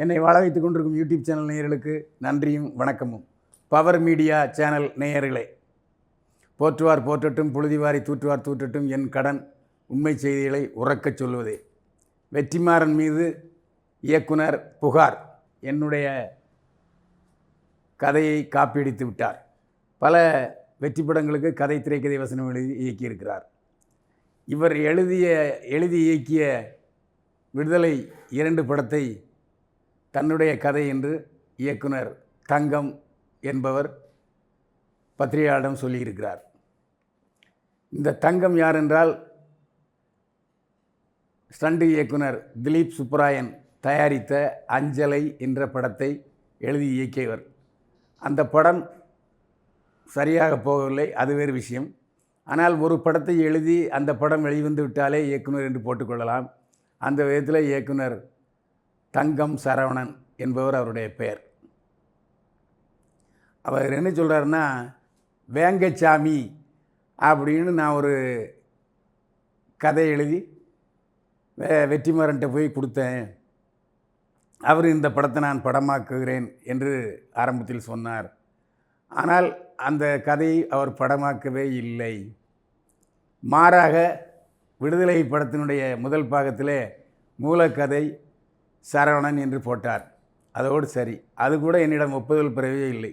என்னை வாழ வைத்துக் கொண்டிருக்கும் யூடியூப் சேனல் நேயர்களுக்கு நன்றியும் வணக்கமும். பவர் மீடியா சேனல் நேயர்களே போற்றுவார் போற்றட்டும் புழுதிவாரி தூற்றுவார் தூற்றட்டும் என் கடன் உண்மை செய்திகளை உறக்கச் சொல்வதே. வெற்றிமாறன் மீது இயக்குனர் புகார். என்னுடைய கதையை காப்பியடித்து விட்டார். பல வெற்றி படங்களுக்கு கதை திரைக்கதை வசனம் எழுதி இயக்கியிருக்கிறார். இவர் எழுதிய எழுதி இயக்கிய விடுதலை இரண்டு படத்தை தன்னுடைய கதை என்று இயக்குனர் தங்கம் என்பவர் பத்திரிகையாளரிடம் சொல்லியிருக்கிறார். இந்த தங்கம் யார் என்றால் ஸ்டண்ட் இயக்குனர் திலீப் சுப்ராயன் தயாரித்த அஞ்சலை என்ற படத்தை எழுதி இயக்கியவர். அந்த படம் சரியாக போகவில்லை அது வேறு விஷயம். ஆனால் ஒரு படத்தை எழுதி அந்த படம் வெளிவந்து விட்டாலே இயக்குனர் என்று போட்டுக்கொள்ளலாம். அந்த விதத்தில் இயக்குனர் தங்கம் சரவணன் என்பவர் அவருடைய பெயர். அவர் என்ன சொல்கிறாருன்னா வேங்கச்சாமி அப்படின்னு நான் ஒரு கதை எழுதி வே வெற்றிமாறன்ட்ட போய் கொடுத்தேன். அவர் இந்த படத்தை நான் படமாக்குகிறேன் என்று ஆரம்பத்தில் சொன்னார். ஆனால் அந்த கதையை அவர் படமாக்கவே இல்லை. மாறாக விடுதலை படத்தினுடைய முதல் பாகத்திலே மூலக்கதை சரவணன் என்று போட்டார். அதோடு சரி அது கூட என்னிடம் ஒப்புதல் பெறவே இல்லை.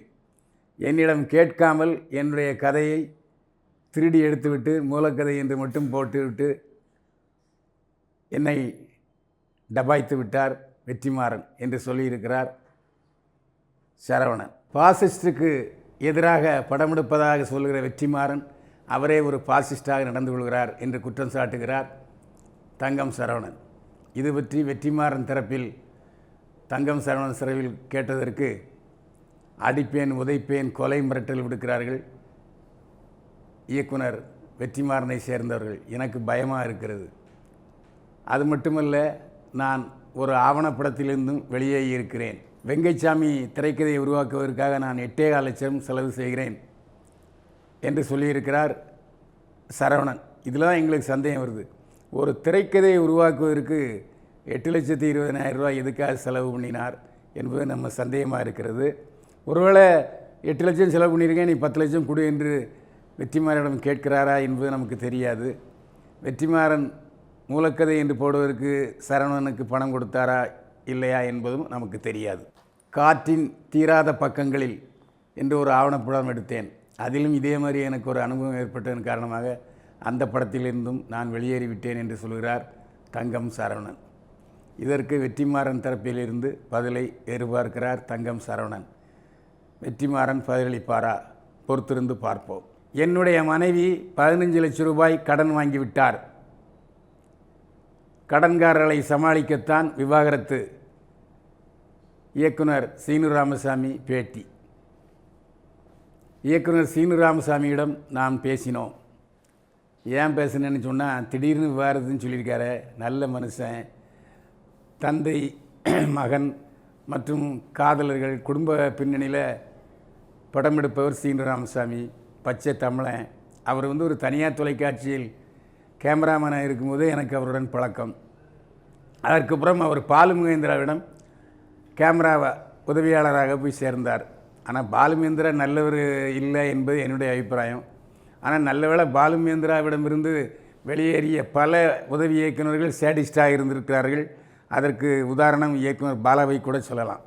என்னிடம் கேட்காமல் என்னுடைய கதையை திருடி எடுத்துவிட்டு மூலக்கதை என்று மட்டும் போட்டுவிட்டு என்னை டபாய்த்து விட்டார் வெற்றிமாறன் என்று சொல்லியிருக்கிறார் சரவணன். பாசிஸ்டுக்கு எதிராக படமெடுப்பதாக சொல்கிற வெற்றிமாறன் அவரே ஒரு பாசிஸ்டாக நடந்து கொள்கிறார் என்று குற்றம் சாட்டுகிறார் தங்கம் சரவணன். இது பற்றி வெற்றிமாறன் தரப்பில் தங்கம் சரவணன் சிறையில் கேட்டதற்கு அடிப்பேன் உதைப்பேன் கொலை மிரட்டல் விடுக்கிறார்கள். இயக்குனர் வெற்றிமாறனை சேர்ந்தவர்கள். எனக்கு பயமாக இருக்கிறது. அது மட்டுமல்ல நான் ஒரு ஆவணப்படத்திலிருந்தும் வெளியே இருக்கிறேன். வெங்கைச்சாமி திரைக்கதையை உருவாக்குவதற்காக நான் எட்டே கால லட்சம் செலவு செய்கிறேன் என்று சொல்லியிருக்கிறார் சரவணன். இதில் தான் எங்களுக்கு சந்தேகம் வருது. ஒரு திரைக்கதையை உருவாக்குவதற்கு எட்டு லட்சத்தி இருபதனாயிரம் ரூபாய் எதுக்காக செலவு பண்ணினார் என்பது நம்ம சந்தேகமாக இருக்கிறது. ஒருவேளை எட்டு லட்சம் செலவு பண்ணியிருக்கேன் நீ பத்து லட்சம் கொடு என்று வெற்றிமாறனிடம் கேட்கிறாரா என்பது நமக்கு தெரியாது. வெற்றிமாறன் மூலக்கதை என்று போடுவதற்கு சரவணனுக்கு பணம் கொடுத்தாரா இல்லையா என்பதும் நமக்கு தெரியாது. காற்றின் தீராத பக்கங்களில் என்று ஒரு ஆவணப்படம் எடுத்தேன். அதிலும் இதே மாதிரி எனக்கு ஒரு அனுபவம் ஏற்பட்டதன் காரணமாக அந்த படத்திலிருந்தும் நான் வெளியேறிவிட்டேன் என்று சொல்கிறார் தங்கம் சரவணன். இதற்கு வெற்றிமாறன் தரப்பிலிருந்து பதிலை எதிர்பார்க்கிறார் தங்கம் சரவணன். வெற்றிமாறன் பதிலளிப்பாரா? பொறுத்திருந்து பார்ப்போம். என்னுடைய மனைவி பதினஞ்சு லட்சம் ரூபாய் கடன் வாங்கிவிட்டார். கடன்காரர்களை சமாளிக்கத்தான் விவாகரத்து. இயக்குனர் சீனு ராமசாமி பேட்டி. இயக்குனர் சீனு ராமசாமியிடம் நாம் பேசினோம். ஏன் பேசுனேன்னு சொன்னால் திடீர்னு விவாரத்துன்னு சொல்லியிருக்காரு. நல்ல மனுஷன் தந்தை மகன் மற்றும் காதலர்கள் குடும்ப பின்னணியில் படம் எடுப்பவர் சீனு ராமசாமி பச்சை தமிழன். அவர் வந்து ஒரு தனியார் தொலைக்காட்சியில் கேமராமேனாக இருக்கும்போது எனக்கு அவருடன் பழக்கம். அதற்கப்புறம் அவர் பாலு மகேந்திராவிடம் கேமரா உதவியாளராக போய் சேர்ந்தார். ஆனால் பாலுமேந்திரா நல்லவர் இல்லை என்பது என்னுடைய அபிப்பிராயம். ஆனால் நல்லவேளை பாலுமேந்திராவிடமிருந்து வெளியேறிய பல உதவி இயக்குநர்கள் சேடிஸ்டாக இருந்திருக்கிறார்கள். அதற்கு உதாரணம் இயக்குனர் பாலாவை கூட சொல்லலாம்.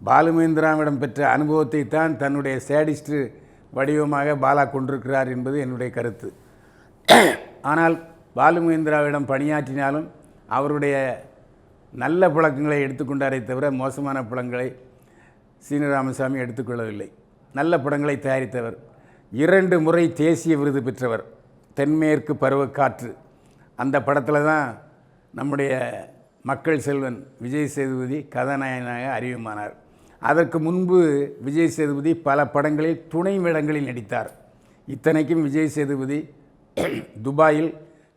பாலுமேந்திராவிடம் பெற்ற அனுபவத்தை தான் தன்னுடைய சேடிஸ்ட் வடிவமாக பாலா கொண்டிருக்கிறார் என்பது என்னுடைய கருத்து. ஆனால் பாலுமேந்திராவிடம் பணியாற்றினாலும் அவருடைய நல்ல பழக்கங்களை எடுத்துக்கொண்டாரே தவிர மோசமான படங்களை சீனராமசாமி எடுத்துக்கொள்ளவில்லை. நல்ல படங்களை தயாரித்தவர். இரண்டு முறை தேசிய விருது பெற்றவர் தென்மேற்கு பருவக்காற்று. அந்த படத்தில் தான் நம்முடைய மக்கள் செல்வன் விஜய் சேதுபதி கதாநாயகனாக அறிவுமானார் அதற்கு முன்பு விஜய் சேதுபதி பல படங்களில் துணை வேடங்களில் நடித்தார். இத்தனைக்கும் விஜய் சேதுபதி துபாயில்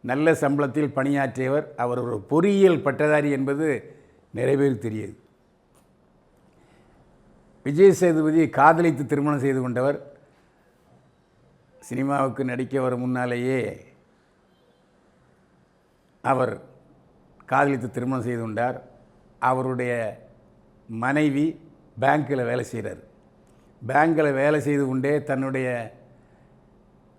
நல்ல சம்பளத்தில் பணியாற்றியவர். அவர் ஒரு பொறியியல் பட்டதாரி என்பது நிறைவேறு தெரியுது விஜய் சேதுபதி காதலித்து திருமணம் செய்து கொண்டவர் சினிமாவுக்கு நடிக்க வரும் முன்னாலேயே அவர் காதலித்து திருமணம் செய்து கொண்டார். அவருடைய மனைவி பேங்க்கில் வேலை செய்கிறார். பேங்க்கில் வேலை செய்து கொண்டே தன்னுடைய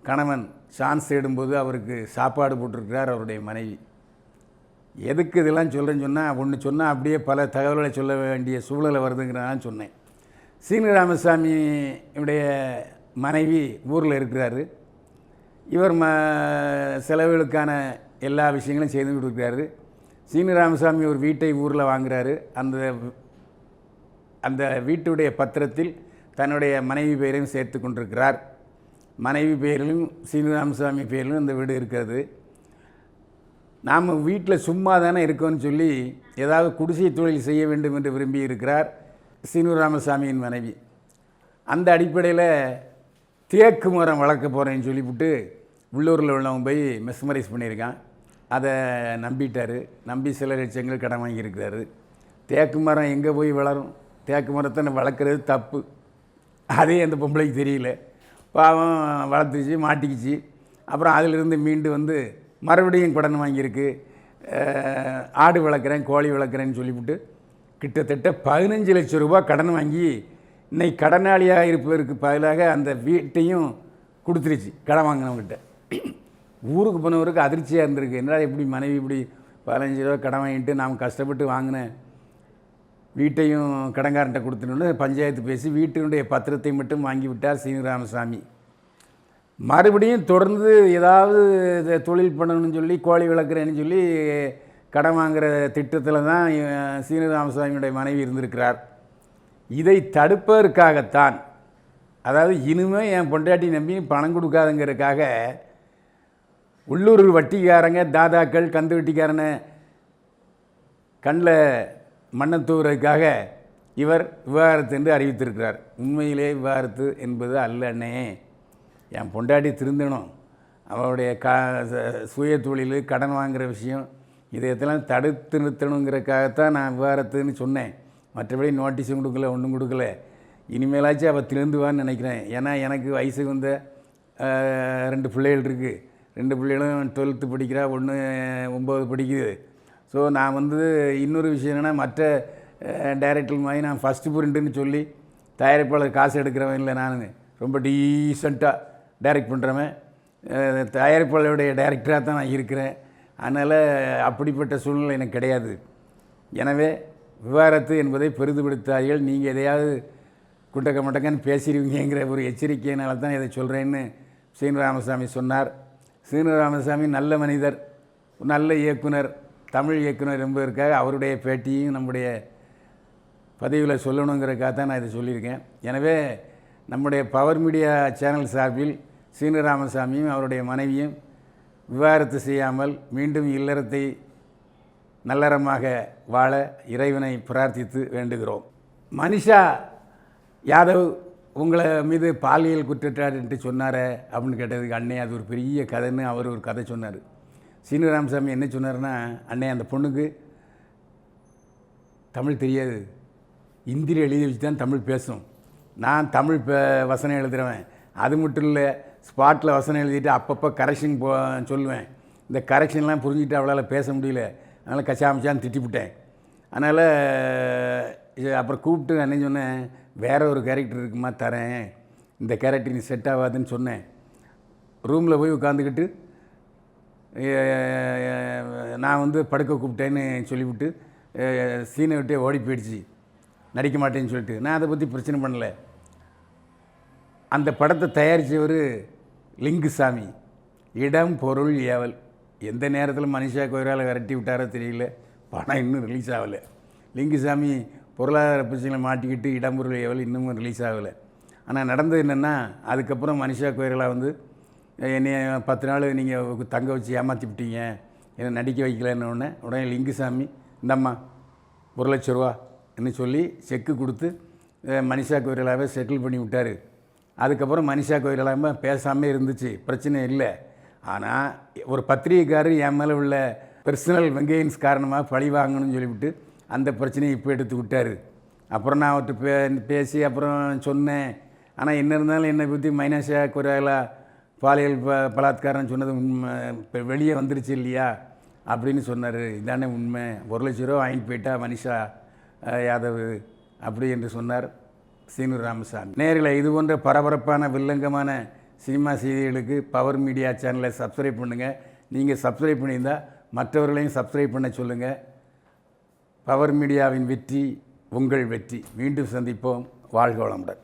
கணவன் சான்ஸ் தேடும்போது அவருக்கு சாப்பாடு போட்டிருக்கிறார் அவருடைய மனைவி. எதுக்கு இதெல்லாம் சொல்கிறேன்னு சொன்னால் ஒன்று சொன்னால் அப்படியே பல தகவல்களை சொல்ல வேண்டிய சூழலை வருதுங்கிறதான் சொன்னேன். சீனிராமசாமியுடைய மனைவி ஊரில் இருக்கிறாரு. இவர் ம செலவுகளுக்கான எல்லா விஷயங்களும் செய்து கொடுக்குறாரு. சீனிராமசாமி ஒரு வீட்டை ஊரில் வாங்குறாரு. அந்த அந்த வீட்டுடைய பத்திரத்தில் தன்னுடைய மனைவி பெயரையும் சேர்த்து கொண்டிருக்கிறார். மனைவி பெயரிலும் சீனிராமசாமி பெயரிலும் அந்த வீடு இருக்கிறது. நாம் வீட்டில் சும்மா தானே இருக்கோம்னு சொல்லி ஏதாவது குடிசை தொழில் செய்ய வேண்டும் என்று விரும்பி இருக்கிறார் சீனிராமசாமியின் மனைவி. அந்த அடிப்படையில் தேக்கு மரம் வளர்க்க போகிறேன்னு சொல்லிவிட்டு உள்ளூரில் உள்ளவன் போய் மெஸ்மரைஸ் பண்ணியிருக்கான். அதை நம்பிட்டார். நம்பி சில லட்சங்கள் கடன் வாங்கியிருக்கிறாரு. தேக்கு மரம் எங்கே போய் வளரும்? தேக்கு மரத்தை வளர்க்குறது தப்பு. அதே அந்த பொம்பளைக்கு தெரியல. பாவம் வளர்த்துச்சு மாட்டிக்கிச்சு. அப்புறம் அதிலிருந்து மீண்டு வந்து மறுபடியும் கடன் வாங்கியிருக்கு. ஆடு வளர்க்குறேன் கோழி வளர்க்குறேன்னு சொல்லிவிட்டு கிட்டத்தட்ட பதினஞ்சு லட்சம் ரூபாய் கடன் வாங்கி இன்னைக்கு கடனாளியாக இருப்பதற்கு பதிலாக அந்த வீட்டையும் கொடுத்துருச்சு கடன் வாங்கினவங்கிட்ட. ஊருக்கு போனவருக்கு அதிர்ச்சியாக இருந்திருக்கு. என்னடா இப்படி மனைவி இப்படி பதினஞ்சு ரூபா கடன் வாங்கிட்டு நாம் கஷ்டப்பட்டு வாங்கின வீட்டையும் கடன்காரன்ட்ட கொடுத்துன்னு பஞ்சாயத்து பேசி வீட்டினுடைய பத்திரத்தை மட்டும் வாங்கிவிட்டார் சீனிராமசாமி. மறுபடியும் தொடர்ந்து ஏதாவது தொழில் பண்ணணும்னு சொல்லி கோழி வளர்க்குறேன்னு சொல்லி கடன் வாங்குகிற திட்டத்தில் தான் இவன் சீனிராமசாமியுடைய மனைவி இருந்திருக்கிறார். இதை தடுப்பதற்காகத்தான் அதாவது இனிமே என் பொண்டாட்டி நம்பி பணம் கொடுக்காதுங்கிறதுக்காக உள்ளூர் வட்டிக்காரங்க தாதாக்கள் கந்து வட்டிக்காரனை கண்ணில் மண்ணை தூவுறதுக்காக இவர் விவாகரத்து என்று அறிவித்திருக்கிறார். உண்மையிலே விவாகரத்து என்பது அல்ல அண்ணே. என் பொண்டாட்டி திருந்தணும். அவளுடைய க சுய தொழில் கடன் வாங்குகிற விஷயம் இதையெல்லாம் தடுத்து நிறுத்தணுங்கிறதுக்காகத்தான் நான் விவாகரத்துன்னு சொன்னேன். மற்றபடி நோட்டீஸும் கொடுக்கல ஒன்றும் கொடுக்கல. இனிமேலாச்சும் அவள் திருந்துவான்னு நினைக்கிறேன். ஏன்னா எனக்கு வயசுக்கு வந்த ரெண்டு பிள்ளைகள் இருக்குது ரெண்டு பிள்ளைகளும் டுவெல்த்து படிக்கிறா ஒன்று ஒம்பது படிக்குது. ஸோ நான் வந்து இன்னொரு விஷயம் என்னென்னா மற்ற டைரக்டர் மாதிரி நான் ஃபஸ்ட்டு புரிண்டுன்னு சொல்லி தயாரிப்பாளர் காசு எடுக்கிறவன் இல்லை நான். ரொம்ப டீசெண்டாக டைரக்ட் பண்ணுறவன் தயாரிப்பாளருடைய டைரக்டராக தான் நான் இருக்கிறேன். அதனால் அப்படிப்பட்ட சூழ்நிலை எனக்கு கிடையாது. எனவே விவாரத்து என்பதை பெரிதுபடுத்தார்கள் நீங்கள் எதையாவது குண்டக்க மட்டக்கன்னு பேசிடுவீங்கிற ஒரு எச்சரிக்கையினால தான் இதை சொல்கிறேன்னு சீனிராமசாமி சொன்னார். சீனிராமசாமி நல்ல மனிதர் நல்ல இயக்குனர் தமிழ் இயக்குனர் என்பதற்காக அவருடைய பேட்டியும் நம்முடைய பதிவில் சொல்லணுங்கிறதுக்காக தான் நான் இதை சொல்லியிருக்கேன். எனவே நம்முடைய பவர் மீடியா சேனல் சார்பில் சீனிராமசாமியும் அவருடைய மனைவியும் விவாகரத்து செய்யாமல் மீண்டும் இல்லறத்தை நல்லறமாக வாழ இறைவனை பிரார்த்தித்து வேண்டுகிறோம். மனிஷா யாதவ் உங்களை மீது பாலியல் குற்றச்சாட்டு சொன்னார அப்படின்னு கேட்டதுக்கு அண்ணே அது ஒரு பெரிய கதைன்னு அவர் ஒரு கதை சொன்னார். சீனிராமசாமி என்ன சொன்னார்னா அண்ணே அந்த பொண்ணுக்கு தமிழ் தெரியாது. இந்தியில் எழுதி வச்சு தான் தமிழ் பேசும். நான் தமிழ் பே வசனம் எழுதுகிறவன் அது மட்டும் இல்லை ஸ்பாட்டில் வசனம் எழுதிட்டு அப்பப்போ கரெக்ஷன் போ சொல்லுவேன். இந்த கரெக்ஷன்லாம் புரிஞ்சுட்டு அவளால் பேச முடியல. அதனால் கச்சாமிச்சான்னு திட்டிவிட்டேன் அதனால் இது அப்புறம் கூப்பிட்டு நான் என்ன சொன்னேன் வேற ஒரு கேரக்டர் இருக்குமா தரேன். இந்த கேரக்டர் நீ செட் ஆகாதுன்னு சொன்னேன். ரூமில் போய் உட்காந்துக்கிட்டு நான் வந்து படுக்க கூப்பிட்டேன்னு சொல்லிவிட்டு சீனை விட்டே ஓடி போயிடுச்சு. நடிக்க மாட்டேன்னு சொல்லிட்டு. நான் அதை பற்றி பிரச்சனை பண்ணலை. அந்த படத்தை தயாரித்தவர் லிங்குசாமி. இடம் பொருள் ஏவல். எந்த நேரத்தில் மனிஷா கோயிலால் விரட்டி விட்டாரோ தெரியல. படம் இன்னும் ரிலீஸ் ஆகலை. லிங்குசாமி பொருளாதார பிரச்சனை மாட்டிக்கிட்டு இடம்பொருள் எவ்வளோ இன்னமும் ரிலீஸ் ஆகலை. ஆனால் நடந்தது என்னென்னா அதுக்கப்புறம் மனிஷா கோயிலா வந்து என்னைய பத்து நாள் நீங்கள் தங்க வச்சு ஏமாற்றி விட்டீங்க. என்னை நடிக்க வைக்கலன்னு உடனே உடனே லிங்குசாமி இந்தம்மா ஒரு லட்ச ரூபா ன்னு சொல்லி செக்கு கொடுத்து மனிஷா கோயிலாகவே செட்டில் பண்ணி விட்டார். அதுக்கப்புறம் மனிஷா கோயிலாம பேசாமல் இருந்துச்சு. பிரச்சனை இல்லை. ஆனால் ஒரு பத்திரிகைக்காரர் என் மேலே உள்ள பர்சனல் வெங்கையன்ஸ் காரணமாக பழி வாங்கணும்னு சொல்லிவிட்டு அந்த பிரச்சனையை இப்போ எடுத்து விட்டார். அப்புறம் நான் அவர்கிட்ட பே பேசி அப்புறம் சொன்னேன். ஆனால் என்ன இருந்தாலும் என்னை பற்றி மைனாஷா குறையலா பாலியல் ப பலாத்காரம்னு சொன்னது உண்மை இப்போ வெளியே வந்துருச்சு இல்லையா? அப்படின்னு சொன்னார். இதானே உண்மை. ஒரு லட்ச ரூபா வாங்கிட்டு போயிட்டா மனிஷா யாதவ் அப்படி என்று சொன்னார். சீனு ராமசாமி. நேரில் இது போன்ற பரபரப்பான வில்லங்கமான சினிமா செய்திகளுக்கு பவர் மீடியா சேனலை சப்ஸ்கிரைப் பண்ணுங்கள் நீங்கள் சப்ஸ்கிரைப் பண்ணியிருந்தால் மற்றவர்களையும் சப்ஸ்கிரைப் பண்ண சொல்லுங்கள் பவர் மீடியாவின் வெற்றி உங்கள் வெற்றி. மீண்டும் சந்திப்போம். வாழ்க வளமுடன்.